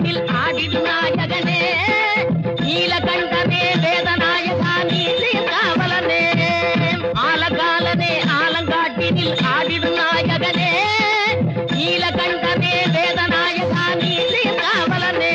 நீனில் ஆடிடு நாயகனே நீலகண்டனே வேதநாயகா நீலே காவலனே ஆலகாலனே ஆலங்காட்டினில் ஆடிடு நாயகனே நீலகண்டனே வேதநாயகா நீலே காவலனே